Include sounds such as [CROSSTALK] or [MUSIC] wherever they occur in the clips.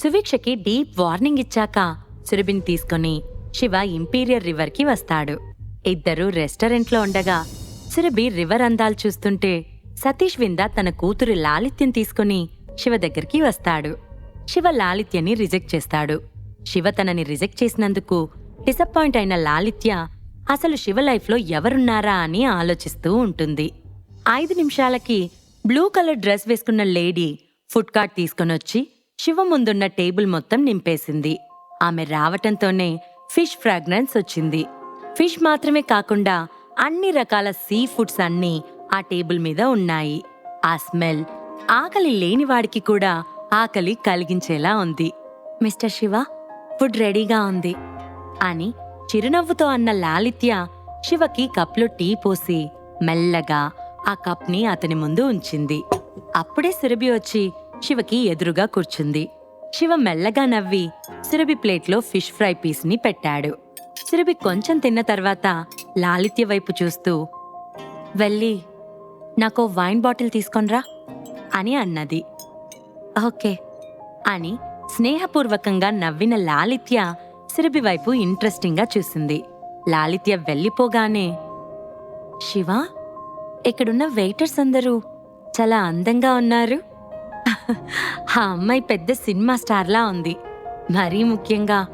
సువీక్షకి deep warning ఇచ్చాక సురభిని తీసుకుని Shiva Imperial రివర్కి వస్తాడు. ఇద్దరూ రెస్టారెంట్లో ఉండగా సురభి రివర్ అందాలు చూస్తుంటే సతీష్ వింద తన కూతురు లాలిత్యం తీసుకుని శివ దగ్గరికి వస్తాడు. శివ లాలిత్యని రిజెక్ట్ చేస్తాడు. శివ తనని రిజెక్ట్ చేసినందుకు డిసప్పాయింట్ అయిన లాలిత్య అసలు శివ లైఫ్లో ఎవరున్నారా? అని ఆలోచిస్తూ ఉంటుంది. ఐదు నిమిషాలకి బ్లూ కలర్ డ్రెస్ వేసుకున్న లేడీ ఫుడ్ కార్ట్ తీసుకునొచ్చి శివ ముందున్న టేబుల్ మొత్తం నింపేసింది. ఆమె రావటంతోనే ఫిష్ ఫ్రాగ్రెన్స్ వచ్చింది. ఫిష్ మాత్రమే కాకుండా అన్ని రకాల సీ ఫుడ్స్ అన్నీ ఆ టేబుల్ మీద ఉన్నాయి. ఆ స్మెల్ ఆకలి లేనివాడికి కూడా ఆకలి కలిగించేలా ఉంది. మిస్టర్ శివ ఫుడ్ రెడీగా ఉంది అని చిరునవ్వుతో అన్న లాలిత్య శివకి కప్లో టీ పోసి మెల్లగా ఆ కప్ని అతని ముందు ఉంచింది. అప్పుడే సురభి వచ్చి శివకి ఎదురుగా కూర్చుంది. శివ మెల్లగా నవ్వి సురభి ప్లేట్లో ఫిష్ ఫ్రై పీస్ని పెట్టాడు. సురభి కొంచెం తిన్న తర్వాత లాలిత్య వైపు చూస్తూ వెళ్ళి నాకో వైన్ బాటిల్ తీసుకొనరా అని అన్నది. ఓకే అని స్నేహపూర్వకంగా నవ్విన లాలిత్య సురభి వైపు ఇంట్రెస్టింగ్గా చూసింది. లాలిత్య వెళ్ళిపోగానే శివ ఇక్కడున్న వెయిటర్స్ అందరూ చాలా అందంగా ఉన్నారు. ఆ అమ్మాయి పెద్ద సినిమా స్టార్లా ఉంది. మరీ ముఖ్యంగా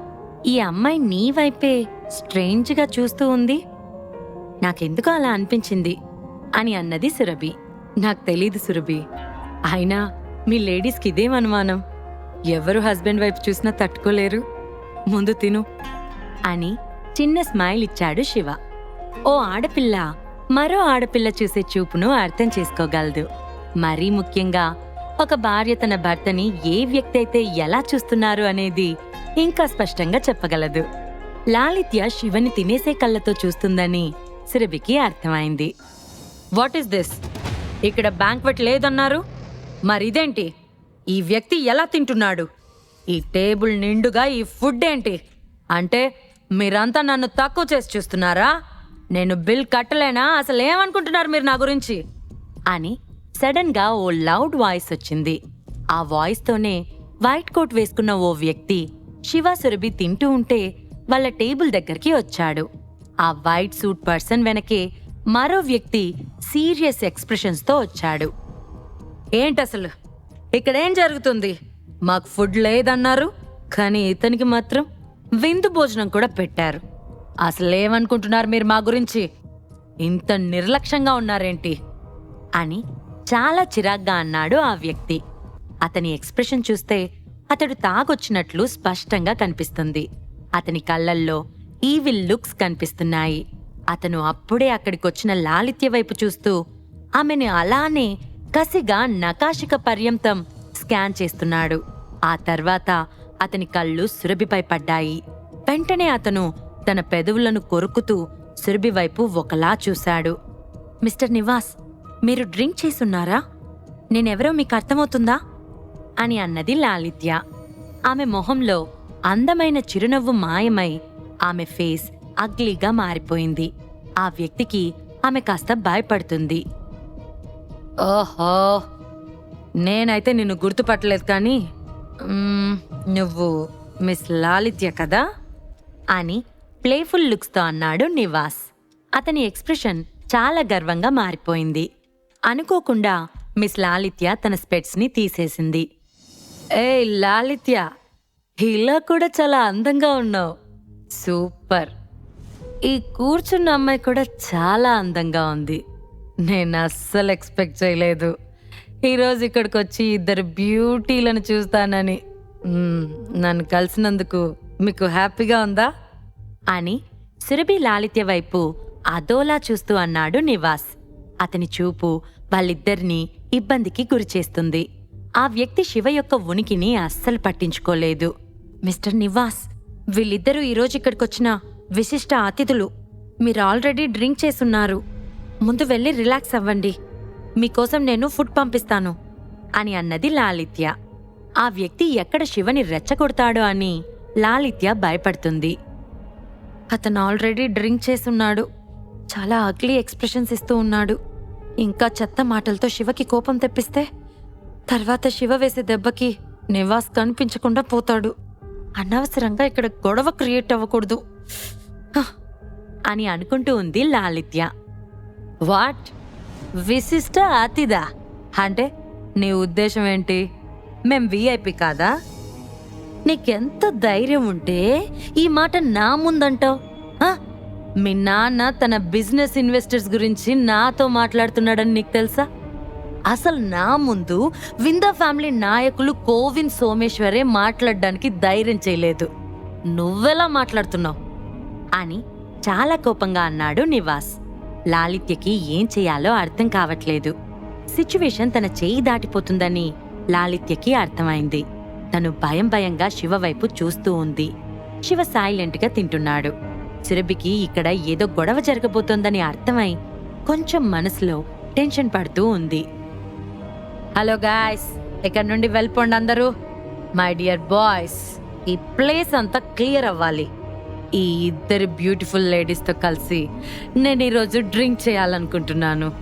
ఈ అమ్మాయి నీ వైపే స్ట్రేంజ్గా చూస్తూ ఉంది. నాకెందుకు అలా అనిపించింది అని అన్నది సురభి. నాకు తెలీదు సురభి. అయినా మీ లేడీస్కి ఇదేం అనుమానం? ఎవరు హస్బెండ్ వైపు చూసినా తట్టుకోలేరు. ముందు తిను అని చిన్న స్మైల్ ఇచ్చాడు శివ. ఓ ఆడపిల్ల మరో ఆడపిల్ల చూసే చూపును అర్థం చేసుకోగలదు. మరీ ముఖ్యంగా ఒక భార్య తన భర్తని ఏ వ్యక్తి అయితే ఎలా చూస్తున్నారు అనేది ఇంకా స్పష్టంగా చెప్పగలదు. లాలిత్య శివని తినేసే కళ్ళతో చూస్తుందని సురభికి అర్థమైంది. What is this? ఇక్కడ బ్యాంక్వెట్ లేదన్నారు? మరిదేంటి? ఈ వ్యక్తి ఎలా తింటున్నాడు? ఈ టేబుల్ నిండుగా ఈ ఫుడ్ ఏంటి? అంటే మీరంతా నన్ను తక్కువ చేసి చూస్తున్నారా? నేను బిల్ కట్టలేనా? అసలు ఏమనుకుంటున్నారు మీరు నా గురించి? అని సడన్గా ఓ లౌడ్ వాయిస్ వచ్చింది. ఆ వాయిస్ తోనే వైట్ కోట్ వేసుకున్న ఓ వ్యక్తి శివ సురభి తింటూ ఉంటే వాళ్ళ టేబుల్ దగ్గరికి వచ్చాడు. ఆ వైట్ సూట్ పర్సన్ వెనకే మరో వ్యక్తి సీరియస్ ఎక్స్ప్రెషన్స్తో వచ్చాడు. ఏంటసలు? ఇక్కడేం జరుగుతుంది? మాకు ఫుడ్ లేదన్నారు కానీ ఇతనికి మాత్రం విందు భోజనం కూడా పెట్టారు. అసలేమనుకుంటున్నారు మీరు మా గురించి? ఇంత నిర్లక్ష్యంగా ఉన్నారేంటి? అని చాలా చిరాగ్గా అన్నాడు ఆ వ్యక్తి. అతని ఎక్స్ప్రెషన్ చూస్తే అతడు తాగొచ్చినట్లు స్పష్టంగా కనిపిస్తుంది. అతని కళ్ళల్లో ఈవిల్ లుక్స్ కనిపిస్తున్నాయి. అతను అప్పుడే అక్కడికొచ్చిన లాలిత్య వైపు చూస్తూ ఆమెను అలానే కసిగా నకాశిక పర్యంతం స్కాన్ చేస్తున్నాడు. ఆ తర్వాత అతని కళ్ళు సురభిపై పడ్డాయి. వెంటనే అతను తన పెదవులను కొరుకుతూ సురభి వైపు ఒకలా చూశాడు. మిస్టర్ నివాస్ మీరు డ్రింక్ చేసున్నారా? నేనెవరో మీకు అర్థమవుతుందా అని అన్నది లాలిత్య. ఆమె మొహంలో అందమైన చిరునవ్వు మాయమై ఆమె ఫేస్ అగ్లీగా మారిపోయింది. ఆ వ్యక్తికి ఆమె కాస్త భయపడుతుంది. ఓహో! నేనైతే నిన్ను గుర్తుపట్టలేదు కానీ నువ్వు మిస్ లాలిత్య కదా? అని ప్లేఫుల్ లుక్స్తో అన్నాడు నివాస్. అతని ఎక్స్ప్రెషన్ చాలా గర్వంగా మారిపోయింది. అనుకోకుండా మిస్ లాలిత్య తన స్పెట్స్ని తీసేసింది. ఏ లాలిత్య ఇలా కూడా చాలా అందంగా ఉన్నావు. సూపర్. ఈ కూర్చున్న అమ్మాయి కూడా చాలా అందంగా ఉంది. నేను అస్సలు ఎక్స్పెక్ట్ చేయలేదు. ఈరోజు ఇక్కడికి వచ్చి ఇద్దరు బ్యూటీలను చూస్తానని. నన్ను కలిసినందుకు మీకు హ్యాపీగా ఉందా? అని సురభి లాలిత్య వైపు అదోలా చూస్తూ అన్నాడు నివాస్. అతని చూపు వాళ్ళిద్దరినీ ఇబ్బందికి గురిచేస్తుంది. ఆ వ్యక్తి శివ యొక్క ఉనికిని అస్సలు పట్టించుకోలేదు. మిస్టర్ నివాస్ వీళ్ళిద్దరూ ఈరోజు ఇక్కడికొచ్చిన విశిష్ట అతిథులు. మీరు ఆల్రెడీ డ్రింక్ చేసున్నారు. ముందు వెళ్ళి రిలాక్స్ అవ్వండి. మీకోసం నేను ఫుడ్ పంపిస్తాను అని అన్నది లాలిత్య. ఆ వ్యక్తి ఎక్కడ శివని రెచ్చగొడతాడో అని లాలిత్య భయపడుతుంది. అతను ఆల్రెడీ డ్రింక్ చేసున్నాడు. చాలా అగ్లీ ఎక్స్ప్రెషన్స్ ఇస్తూ ఉన్నాడు. ఇంకా చెత్త మాటలతో శివకి కోపం తెప్పిస్తే తర్వాత శివ వేసే దెబ్బకి నివాస్ కనిపించకుండా పోతాడు. అనవసరంగా ఇక్కడ గొడవ క్రియేట్ అవ్వకూడదు. అని అనుకుంటూ ఉంది లాలిత్య. వాట్? విశిష్ట అతిథా. అంటే నీ ఉద్దేశం ఏంటి? మేం విఐపి కాదా? నీకెంత ధైర్యం ఉంటే ఈ మాట నా ముందంటావు. మీ నాన్న తన బిజినెస్ ఇన్వెస్టర్స్ గురించి నాతో మాట్లాడుతున్నాడని నీకు తెలుసా? అసలు నా ముందు విందా ఫ్యామిలీ నాయకులు కోవిన్ సోమేశ్వరే మాట్లాడడానికి ధైర్యం చేయలేదు. నువ్వెలా మాట్లాడుతున్నావు? అని చాలా కోపంగా అన్నాడు నివాస్. లాలిత్యకి ఏం చేయాలో అర్థం కావట్లేదు. సిచ్యువేషన్ తన చేయి దాటిపోతుందని లాలిత్యకి అర్థమైంది. తను భయం భయంగా శివ వైపు చూస్తూ ఉంది. శివ సైలెంట్గా తింటున్నాడు. సురభికి ఇక్కడ ఏదో గొడవ జరగబోతోందని అర్థమై కొంచెం మనసులో టెన్షన్ పడుతూ ఉంది. హలో గాయ్స్ ఇక్కడ నుండి వెళ్ళిపోండి అందరూ? మై డియర్ బాయ్స్ ఈ ప్లేస్ అంతా క్లియర్ అవ్వాలి. ఈ ఇద్దరు బ్యూటిఫుల్ లేడీస్తో కలిసి నేను ఈరోజు డ్రింక్ చేయాలనుకుంటున్నాను.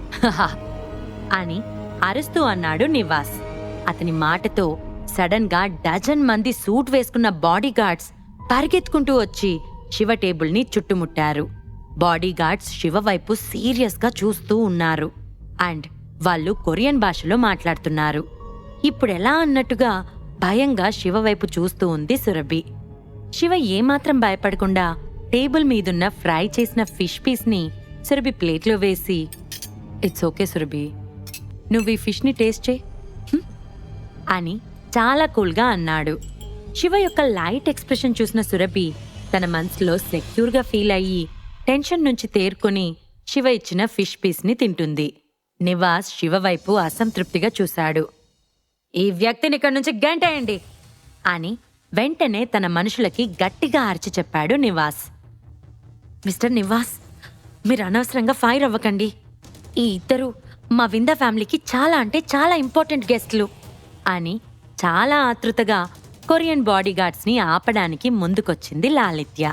అని అరుస్తూ అన్నాడు నివాస్. అతని మాటతో సడన్గా డజన్ మంది సూట్ వేసుకున్న బాడీ గార్డ్స్ పరిగెత్తుకుంటూ వచ్చి శివ టేబుల్ని చుట్టుముట్టారు. బాడీగార్డ్స్ శివవైపు శివ వైపు చూస్తూ ఉన్నారు. అండ్ వాళ్ళు కొరియన్ భాషలో మాట్లాడుతున్నారు. ఇప్పుడెలా అన్నట్టుగా భయంగా శివ వైపు చూస్తూ ఉంది సురభి. శివ ఏమాత్రం భయపడకుండా టేబుల్ మీదున్న ఫ్రై చేసిన ఫిష్ పీస్ని సురభి ప్లేట్లో వేసి ఇట్స్ ఓకే సురభి. నువ్వు ఈ ఫిష్ని టేస్ట్ చేయి. అని చాలా కూల్గా అన్నాడు. శివ యొక్క లైట్ ఎక్స్ప్రెషన్ చూసిన సురభి తన మనసులో సెక్యూర్గా ఫీల్ అయ్యి టెన్షన్ నుంచి తేరుకొని శివ ఇచ్చిన ఫిష్ పీస్ని తింటుంది. నివాస్ శివ వైపు అసంతృప్తిగా చూశాడు. ఈ వ్యక్తిని ఇక్కడి నుంచి గంటేయండి! అని వెంటనే తన మనుషులకి గట్టిగా అరిచి చెప్పాడు నివాస్. మిస్టర్ నివాస్ మీరు అనవసరంగా ఫైర్ అవ్వకండి. ఈ ఇద్దరు మా వింద ఫ్యామిలీకి చాలా అంటే చాలా ఇంపార్టెంట్ గెస్ట్లు అని చాలా ఆతృతగా కొరియన్ బాడీగార్డ్స్ని ఆపడానికి ముందుకొచ్చింది లాలిత్య.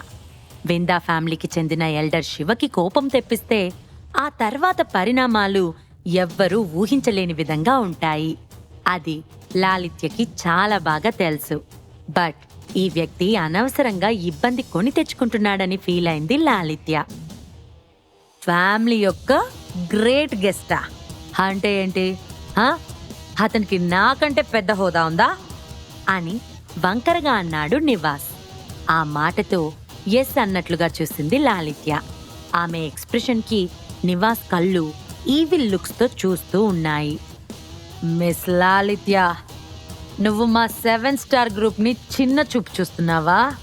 విందా ఫ్యామిలీకి చెందిన ఎల్డర్ శివకి కోపం తెప్పిస్తే ఆ తర్వాత పరిణామాలు ఎవ్వరూ ఊహించలేని విధంగా ఉంటాయి. అది లాలిత్యకి చాలా బాగా తెలుసు. బట్ ఈ వ్యక్తి అనవసరంగా ఇబ్బంది కొని తెచ్చుకుంటున్నాడని ఫీల్ అయింది లాలిత్య. ఫ్యామిలీ యొక్క గ్రేట్ గెస్టా? అంటే ఏంటి? అతనికి నాకంటే పెద్ద హోదా ఉందా? అని వంకరగా అన్నాడు నివాస్. ఆ మాటతో ఎస్ అన్నట్లుగా చూసింది లాలిత్య. ఆమె ఎక్స్ప్రెషన్కి నివాస్ కళ్ళు ఈవిల్ లుక్స్తో చూస్తూ ఉన్నాయి. మిస్ లాలిత్య నువ్వు మా సెవెన్ స్టార్ గ్రూప్ని చిన్న చూపు చూస్తున్నావా?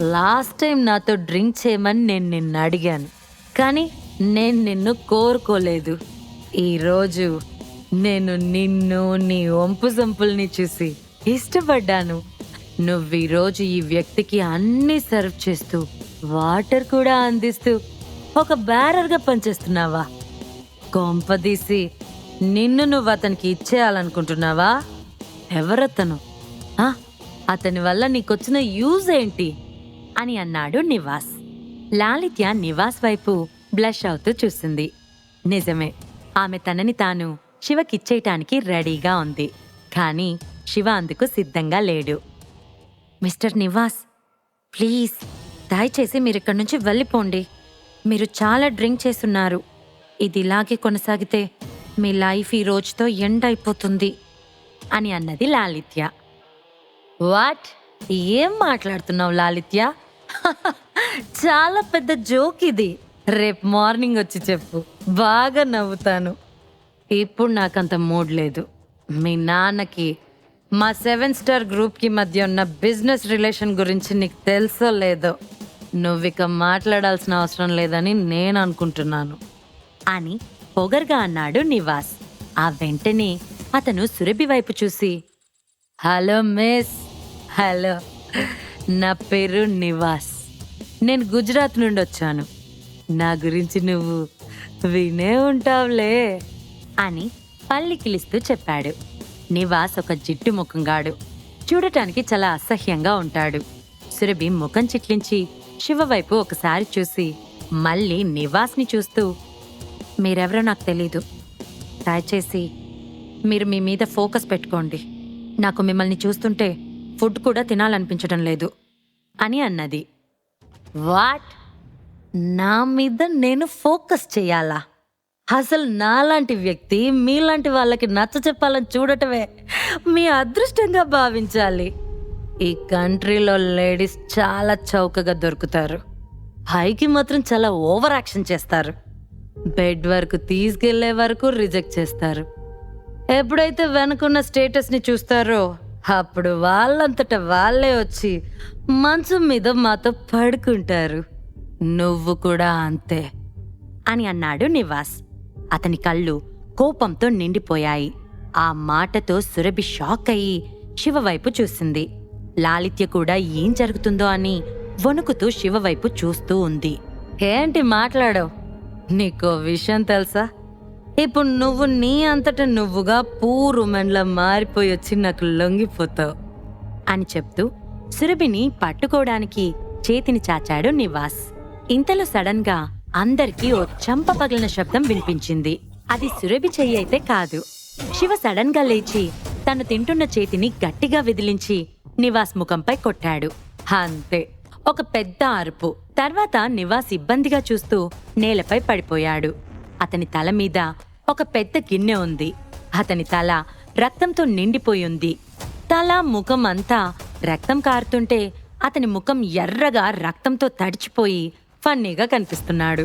లాస్ట్ టైం నాతో డ్రింక్ చేయమని నేను నిన్ను అడిగాను కానీ నేను నిన్ను కోరుకోలేదు. ఈరోజు నేను నిన్ను నీ ఒంపు సంపుల్ని చూసి ఇష్టపడ్డాను. నువ్వు ఈరోజు ఈ వ్యక్తికి అన్నీ సర్వ్ చేస్తూ వాటర్ కూడా అందిస్తూ ఒక బ్యారర్గా పనిచేస్తున్నావా? కొంపదీసి నిన్ను నువ్వు అతనికి ఇచ్చేయాలనుకుంటున్నావా? ఎవరతను? ఆ, అతని వల్ల నీకొచ్చిన యూజ్ ఏంటి? అని అన్నాడు నివాస్. లాలిత్య నివాస్ వైపు బ్లష్ అవుతూ చూసింది. నిజమే ఆమె తనని తాను శివకిచ్చేయటానికి రెడీగా ఉంది. కానీ శివ అందుకు సిద్ధంగా లేడు. మిస్టర్ నివాస్ ప్లీజ్ దయచేసి మీరు ఇక్కడి నుంచి వెళ్ళిపోండి. మీరు చాలా డ్రింక్ చేస్తున్నారు. ఇది ఇలాగే కొనసాగితే మీ లైఫ్ ఈ రోజుతో ఎండ్ అయిపోతుంది అని అన్నది లాలిత్య. వాట్? ఏం మాట్లాడుతున్నావు లాలిత్య? [LAUGHS] చాలా పెద్ద జోక్ ఇది. రేపు మార్నింగ్ వచ్చి చెప్పు. బాగా నవ్వుతాను. ఇప్పుడు నాకంత మూడ్ లేదు. మీ నాన్నకి మా సెవెన్ స్టార్ గ్రూప్కి మధ్య ఉన్న బిజినెస్ రిలేషన్ గురించి నీకు తెలుసో లేదో నువ్వు ఇక మాట్లాడాల్సిన అవసరం లేదని నేను అనుకుంటున్నాను. అని పొగర్గా అన్నాడు నివాస్. ఆ వెంటనే అతను సురభి వైపు చూసి హలో మిస్ హలో నా పేరు నివాస్. నేను గుజరాత్ నుండి వచ్చాను. నా గురించి నువ్వు వినే ఉంటావులే అని పల్లి కిలిస్తూ చెప్పాడు. నివాస్ ఒక జిడ్డు ముఖంగాడు. చూడటానికి చాలా అసహ్యంగా ఉంటాడు. సురభి ముఖం చిట్లించి శివ వైపు ఒకసారి చూసి మళ్ళీ నివాస్ని చూస్తూ మీరెవరో నాకు తెలీదు. దయచేసి మీరు మీ మీద ఫోకస్ పెట్టుకోండి. నాకు మిమ్మల్ని చూస్తుంటే ఫుడ్ కూడా తినాలనిపించడం లేదు అని అన్నది. వాట్? నా మీద నేను ఫోకస్ చేయాలా? అసలు నాలాంటి వ్యక్తి మీలాంటి వాళ్ళకి నచ్చ చెప్పాలని చూడటమే మీ అదృష్టంగా భావించాలి. ఈ కంట్రీలో లేడీస్ చాలా చౌకగా దొరుకుతారు. పైకి మాత్రం చాలా ఓవర్ యాక్షన్ చేస్తారు. బెడ్ వరకు తీసుకెళ్ళే వరకు రిజెక్ట్ చేస్తారు. ఎప్పుడైతే వెనుకున్న స్టేటస్ని చూస్తారో అప్పుడు వాళ్ళంతట వాళ్ళే వచ్చి మంచం మీద మాతో పడుకుంటారు. నువ్వు కూడా అంతే. అని అన్నాడు నివాస్. అతని కళ్ళు కోపంతో నిండిపోయాయి. ఆ మాటతో సురభి షాక్ అయ్యి శివ వైపు చూసింది. లాలిత్య కూడా ఏం జరుగుతుందో అని వణుకుతూ శివ వైపు చూస్తూ ఉంది. ఏంటి మాట్లాడవు? నీకో విషయం తెలుసా? ఇప్పుడు నువ్వు నీ అంతట నువ్వుగా పూర్ ఉమెన్లా మారిపోయి వచ్చి నాకు లొంగిపోతావు. అని చెప్తూ సురభిని పట్టుకోవడానికి చేతిని చాచాడు నివాస్. ఇంతలో సడన్గా అందరికీ ఓ చంప పగిలిన శబ్దం వినిపించింది. అది సురభి చెయ్యి అయితే కాదు. శివ సడన్గా లేచి తను తింటున్న చేతిని గట్టిగా విదిలించి నివాస్ ముఖంపై కొట్టాడు. అంతే. ఒక పెద్ద అరుపు. తర్వాత నివాస్ ఇబ్బందిగా చూస్తూ నేలపై పడిపోయాడు. అతని తల మీద ఒక పెద్ద గిన్నె ఉంది. అతని తల రక్తంతో నిండిపోయి ఉంది. తల ముఖం అంతా రక్తం కారుతుంటే అతని ముఖం ఎర్రగా రక్తంతో తడిచిపోయి ఫన్నీగా కనిపిస్తున్నాడు.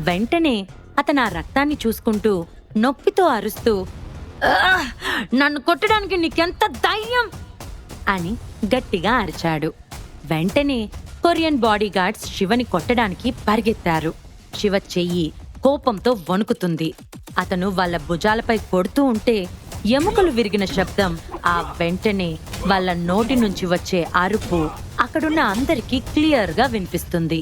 వెంటనే అతను ఆ రక్తాన్ని చూసుకుంటూ నొప్పితో అరుస్తూ నన్ను కొట్టడానికి నీకెంత ధైర్యం అని గట్టిగా అరిచాడు. వెంటనే కొరియన్ బాడీగార్డ్స్ శివని కొట్టడానికి పరిగెత్తారు. శివ చెయ్యి కోపంతో వణుకుతుంది. అతను వాళ్ళ భుజాలపై కొడుతూ ఉంటే ఎముకలు విరిగిన శబ్దం ఆ వెంటనే వాళ్ళ నోటి నుంచి వచ్చే అరుపు అక్కడున్న అందరికీ క్లియర్గా వినిపిస్తుంది.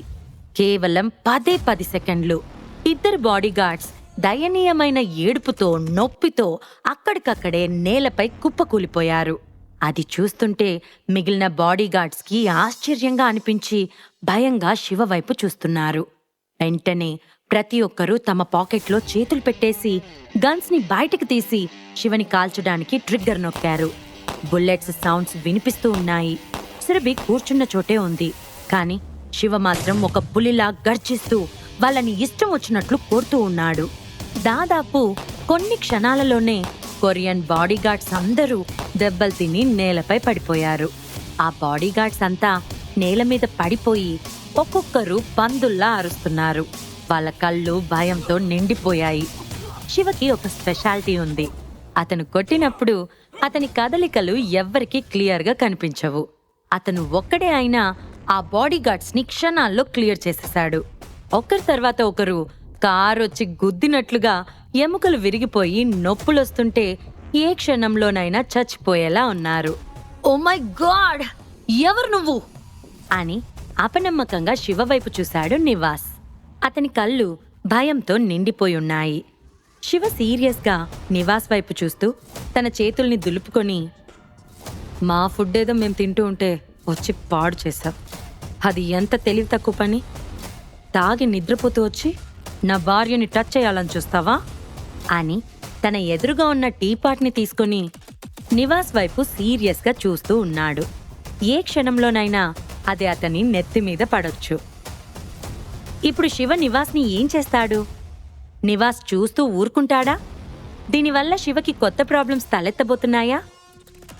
కేవలం పదే పది సెకండ్లు. ఇద్దరు బాడీగార్డ్స్ దయనీయమైన ఏడుపుతో నొప్పితో అక్కడికక్కడే నేలపై కుప్పకూలిపోయారు. అది చూస్తుంటే మిగిలిన బాడీగార్డ్స్కి ఆశ్చర్యంగా అనిపించి భయంగా శివ వైపు చూస్తున్నారు. వెంటనే ప్రతి ఒక్కరూ తమ పాకెట్లో చేతులు పెట్టేసి గన్స్ని బయటకు తీసి శివని కాల్చడానికి ట్రిగ్గర్ నొక్కారు. బుల్లెట్స్ సౌండ్స్ వినిపిస్తూ ఉన్నాయి. సురభి కూర్చున్న చోటే ఉంది. కానీ శివ మాత్రం ఒక పులిలా గర్జిస్తూ వాళ్ళని ఇష్టం వచ్చినట్లు కోరుతూ ఉన్నాడు. దాదాపు కొన్ని క్షణాలలోనే కొరియన్ బాడీగార్డ్స్ అందరూ దెబ్బలు తిని నేలపై పడిపోయారు. ఆ బాడీగార్డ్స్ అంతా నేల మీద పడిపోయి ఒక్కొక్కరు పందుల్లా అరుస్తున్నారు. వాళ్ళ కళ్ళు భయంతో నిండిపోయాయి. శివకి ఒక స్పెషాలిటీ ఉంది. అతను కొట్టినప్పుడు అతని కదలికలు ఎవ్వరికీ క్లియర్గా కనిపించవు. అతను ఒక్కడే అయినా ఆ బాడీగార్డ్స్ని క్షణాల్లో క్లియర్ చేసేశాడు. ఒకరి తర్వాత ఒకరు కారు వచ్చి గుద్దినట్లుగా ఎముకలు విరిగిపోయి నొప్పులొస్తుంటే ఏ క్షణంలోనైనా చచ్చిపోయేలా ఉన్నారు. ఓ మై గాడ్ ఎవరు నువ్వు? అని అపనమ్మకంగా శివ వైపు చూశాడు నివాస్. అతని కళ్ళు భయంతో నిండిపోయి ఉన్నాయి. శివ సీరియస్గా నివాస్ వైపు చూస్తూ తన చేతుల్ని దులుపుకొని మా ఫుడ్ ఏదో మేము తింటూ ఉంటే వచ్చి పాడు చేశాం అది ఎంత తెలివి తక్కువ పని? తాగి నిద్రపోతూ వచ్చి నా భార్యని టచ్ చేయాలని చూస్తావా? అని తన ఎదురుగా ఉన్న టీపాట్ని తీసుకొని నివాస్ వైపు సీరియస్గా చూస్తూ ఉన్నాడు. ఏ క్షణంలోనైనా అది అతని నెత్తి మీద పడొచ్చు. ఇప్పుడు శివ నివాస్ని ఏం చేస్తాడు? నివాస్ చూస్తూ ఊరుకుంటాడా? దీనివల్ల శివకి కొత్త ప్రాబ్లమ్స్ తలెత్తబోతున్నాయా?